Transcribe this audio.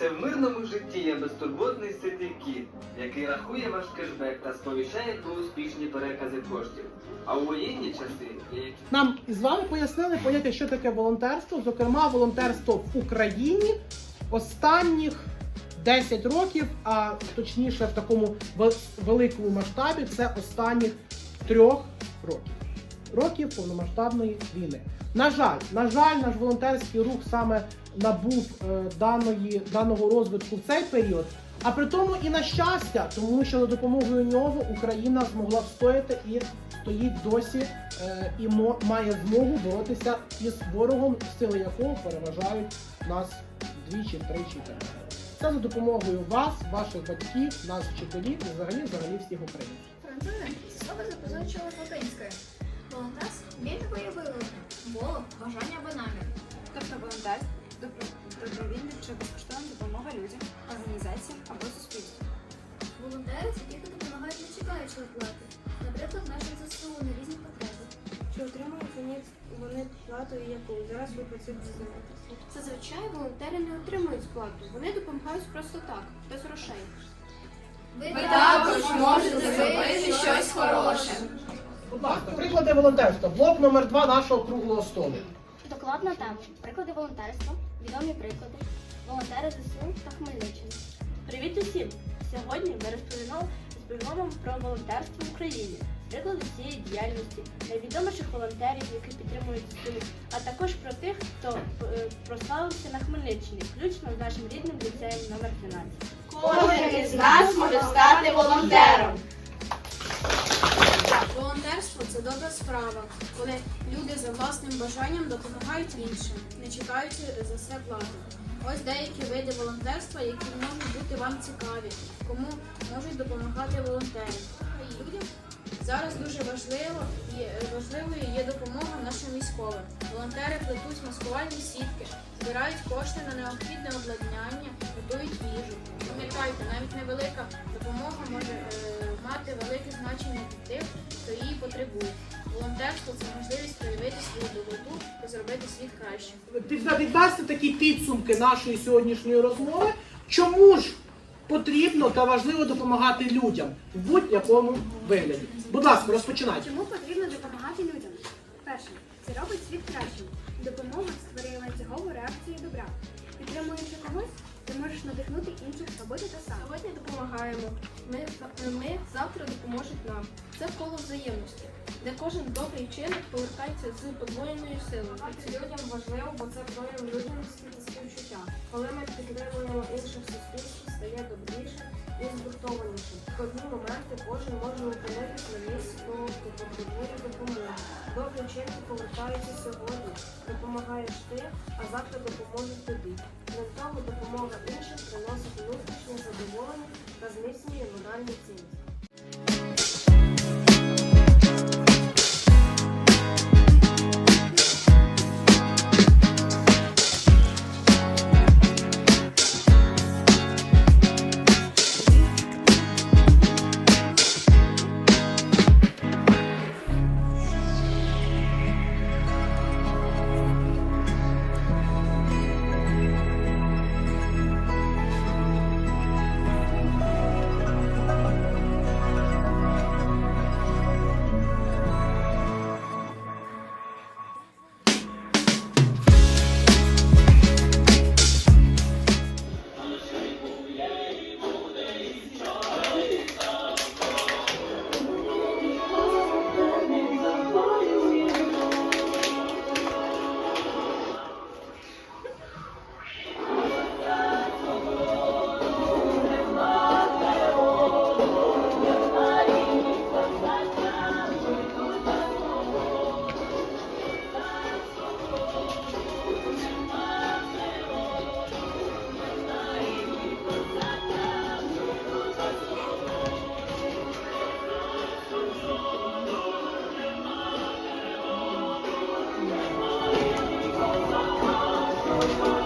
Це в мирному житті є безтурботний ситий кіт, який рахує ваш кешбек та сповіщає про успішні перекази коштів. А у воєнні часи є Нам з вами пояснили поняття, що таке волонтерство. Зокрема, волонтерство в Україні останніх 10 років, а точніше в такому вел- великому масштабі, це останніх трьох років. Років повномасштабної війни. На жаль, на жаль, наш волонтерський рух саме набув е, даної, даного розвитку в цей період. А при тому і на щастя, тому що за допомогою нього Україна змогла встояти і стоїть досі е, і мо- має змогу боротися із ворогом, сили якого переважають нас двічі, тричі так. Це за допомогою вас, ваших батьків, нас, вчителів і взагалі взагалі всіх українців. Французи слово запозичили з Ті, хто допомагають не чекаючи оплати. Наприклад, нашим ЗСУ на різні потреби. Чи отримують вони, вони плату і яку? Зараз ви про це дізнаєтесь. Зазвичай волонтери не отримують сплату. Вони допомагають просто так, без грошей. Ви, також можете зробити щось хороше. Приклади волонтерства. Блок номер два нашого круглого столу. Докладна тема. Приклади волонтерства, відомі приклади, волонтери ЗСУ та Хмельниччини. Привіт усім! Сьогодні ми розповімо розповімо вам про волонтерство в Україні, приклади цієї діяльності, найвідоміших волонтерів, які підтримують ЗСУ, а також про тих, хто е, прославився на Хмельниччині, включно з нашим рідним ліцеєм номер 12. Кожен із нас може стати волонтером. Волонтерство це добра справа, коли люди за власним бажанням допомагають іншим, не чекаючи за це плати. Ось деякі види волонтерства, які можуть бути вам цікаві, кому можуть допомагати волонтери. Людям зараз дуже важливо і е, важливою є допомога нашим військовим. Волонтери плетуть маскувальні сітки, збирають кошти на необхідне обладнання, готують їжу. Пам'ятайте, навіть невелика допомога мати велике значення для тих, хто її потребує. Волонтерство це можливість проявити свою доброту та зробити світ кращим. Під- Підвести такі підсумки нашої сьогоднішньої розмови. Чому ж потрібно та важливо допомагати людям в будь-якому вигляді? Будь ласка, розпочинайте. Чому потрібно допомагати людям? Перше, це робить світ кращим. Допомога створює ланцюгову реакцію добра. Підтримуючи когось, можеш надихнути інших робити те саме. Сьогодні допомагаємо. Ми, ми завтра допоможуть нам. Це коло взаємності, де кожен добрий вчинок повертається з подвоєною силою. Це людям важливо, бо це прояв людяності та співчуття. Коли ми підтримуємо інших суспільств, стає добрішим і згуртованішим. В складні моменти кожен може опинитися на місці того, хто потребує допомоги. Добрі вчинки повертаються сьогодні. Допомагаєш ти, а завтра допоможуть тобі. Того допомога іншим приносить внутрішнє задоволення та зміцнює моральну цінність. Lord.